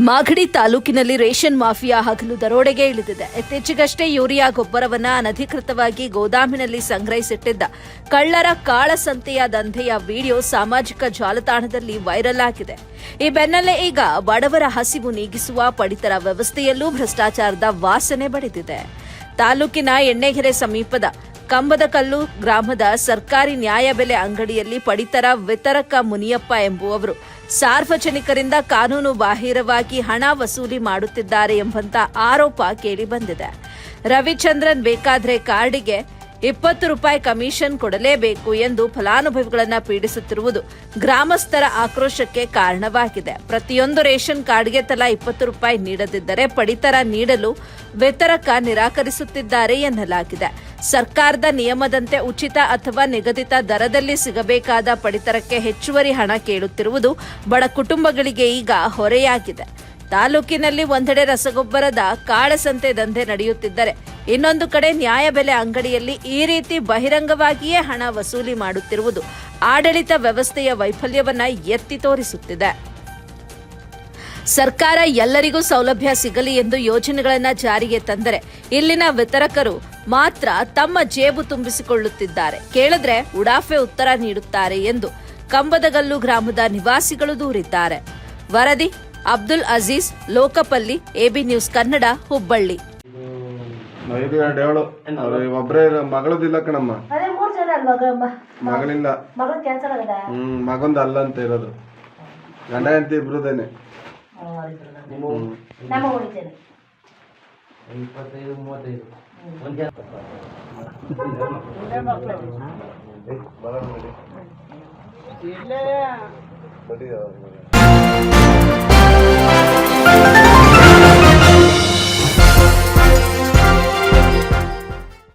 ಮಾಗಡಿ ತಾಲೂಕಿನಲ್ಲಿ ration mafia ಹಗಲು ದರೋಡೆಗೆ ಇಳಿದಿದೆ. ಇತ್ತೀಚೆಗಷ್ಟೇ ಯೂರಿಯಾ ಗೊಬ್ಬರವನ್ನ ಅನಧಿಕೃತವಾಗಿ ಗೋದಾಮಿನಲ್ಲಿ ಸಂಗ್ರಹಿಸಿಟ್ಟಿದ್ದ ಕಳ್ಳರ ಕಾಳಸಂತೆಯ ದಂಧೆಯ ವಿಡಿಯೋ ಸಾಮಾಜಿಕ ಜಾಲತಾಣದಲ್ಲಿ ವೈರಲ್ ಆಗಿದೆ. ಈ ಬೆನ್ನಲ್ಲೇ ಈಗ ಬಡವರ ಹಸಿವು ನೀಗಿಸುವ ಪಡಿತರ ವ್ಯವಸ್ಥೆಯಲ್ಲೂ ಭ್ರಷ್ಟಾಚಾರದ ವಾಸನೆ ಬಡಿದಿದೆ. ತಾಲೂಕಿನ ಎಣ್ಣೆಗೆರೆ ಸಮೀಪದ ಕಂಬದಕಲ್ಲು ಗ್ರಾಮದ ಸರ್ಕಾರಿ ನ್ಯಾಯಬೆಲೆ ಅಂಗಡಿಯಲ್ಲಿ ಪಡಿತರ ವಿತರಕ ಮುನಿಯಪ್ಪ ಎಂಬುವವರು. ಸಾರ್ವಜನಿಕರಿಂದ ಕಾನೂನು ಬಾಹಿರವಾಗಿ ಹಣ ವಸೂಲಿ ಮಾಡುತ್ತಿದ್ದಾರೆ ಎಂಬಂತ ಆರೋಪ ಕೇಳಿಬಂದಿದೆ ರವಿಚಂದ್ರನ್ ಬೇಕಾದ್ರೆ ಕಾರ್ಡಿಗೆ ಇಪ್ಪತ್ತು ರೂಪಾಯಿ ಕಮಿಷನ್ ಕೊಡಲೇಬೇಕು ಎಂದು ಫಲಾನುಭವಿಗಳನ್ನ ಪೀಡಿಸುತ್ತಿರುವುದು ಗ್ರಾಮಸ್ಥರ ಆಕ್ರೋಶಕ್ಕೆ ಕಾರಣವಾಗಿದೆ. ಪ್ರತಿಯೊಂದು ರೇಷನ್ ಕಾರ್ಡ್ಗೆ ತಲಾ ಇಪ್ಪತ್ತು ರೂಪಾಯಿ ನೀಡದಿದ್ದರೆ ಪಡಿತರ ನೀಡಲು ವಿತರಕ ನಿರಾಕರಿಸುತ್ತಿದ್ದಾರೆ ಎನ್ನಲಾಗಿದೆ. ಸರ್ಕಾರದ ನಿಯಮದಂತೆ ಉಚಿತ ಅಥವಾ ನಿಗದಿತ ದರದಲ್ಲಿ ಸಿಗಬೇಕಾದ ಪಡಿತರಕ್ಕೆ ಹೆಚ್ಚುವರಿ ಹಣ ಕೇಳುತ್ತಿರುವುದು ಬಡ ಕುಟುಂಬಗಳಿಗೆ ಈಗ ಹೊರೆಯಾಗಿದೆ. ತಾಲೂಕಿನಲ್ಲಿ ಒಂದೆಡೆ ರಸಗೊಬ್ಬರದ ಕಾಳಸಂತೆ ದಂಧೆ ನಡೆಯುತ್ತಿದ್ದರೆ ಇನ್ನೊಂದು ಕಡೆ ನ್ಯಾಯಬೆಲೆ ಅಂಗಡಿಯಲ್ಲಿ ಈ ರೀತಿ ಬಹಿರಂಗವಾಗಿಯೇ ಹಣ ವಸೂಲಿ ಮಾಡುತ್ತಿರುವುದು ಆಡಳಿತ ವ್ಯವಸ್ಥೆಯ ವೈಫಲ್ಯವನ್ನ ಎತ್ತಿ ತೋರಿಸುತ್ತಿದೆ. ಸರ್ಕಾರ ಎಲ್ಲರಿಗೂ ಸೌಲಭ್ಯ ಸಿಗಲಿ ಎಂದು ಯೋಜನೆಗಳನ್ನು ಜಾರಿಗೆ ತಂದರೆ ಇಲ್ಲಿನ ವಿತರಕರು ಮಾತ್ರ ತಮ್ಮ ಜೇಬು ತುಂಬಿಸಿಕೊಳ್ಳುತ್ತಿದ್ದಾರೆ. ಕೇಳಿದ್ರೆ ಉಡಾಫೆ ಉತ್ತರ ನೀಡುತ್ತಾರೆ ಎಂದು ಕಂಬದಗಲ್ಲು ಗ್ರಾಮದ ನಿವಾಸಿಗಳು ದೂರಿದ್ದಾರೆ. ವರದಿ ಅಬ್ದುಲ್ ಅಜೀಜ್ ಲೋಕಪಲ್ಲಿ ಎಬಿ ನ್ಯೂಸ್ ಕನ್ನಡ ಹುಬ್ಬಳ್ಳಿ. ಒಬ್ರೇ ಇರೋ ಮಗಳದಿಲ್ಲ ಕಣಮ್ಮ. ಅದೇ ಮೂರ್ ಜನ ಅಲ್ವಾ ಗ- ಮಗಳಿಲ್ಲ. ಹ್ಮ್ ಮಗಂದು ಅಲ್ಲ ಅಂತ ಇರೋದು. ಗಂಡ ಹೆಂಡತಿ ಇಬ್ರುದೇನೆ. ಇಪ್ಪತ್ತೈದು ಮೂವತ್ತೈದು. ಬಡಿ.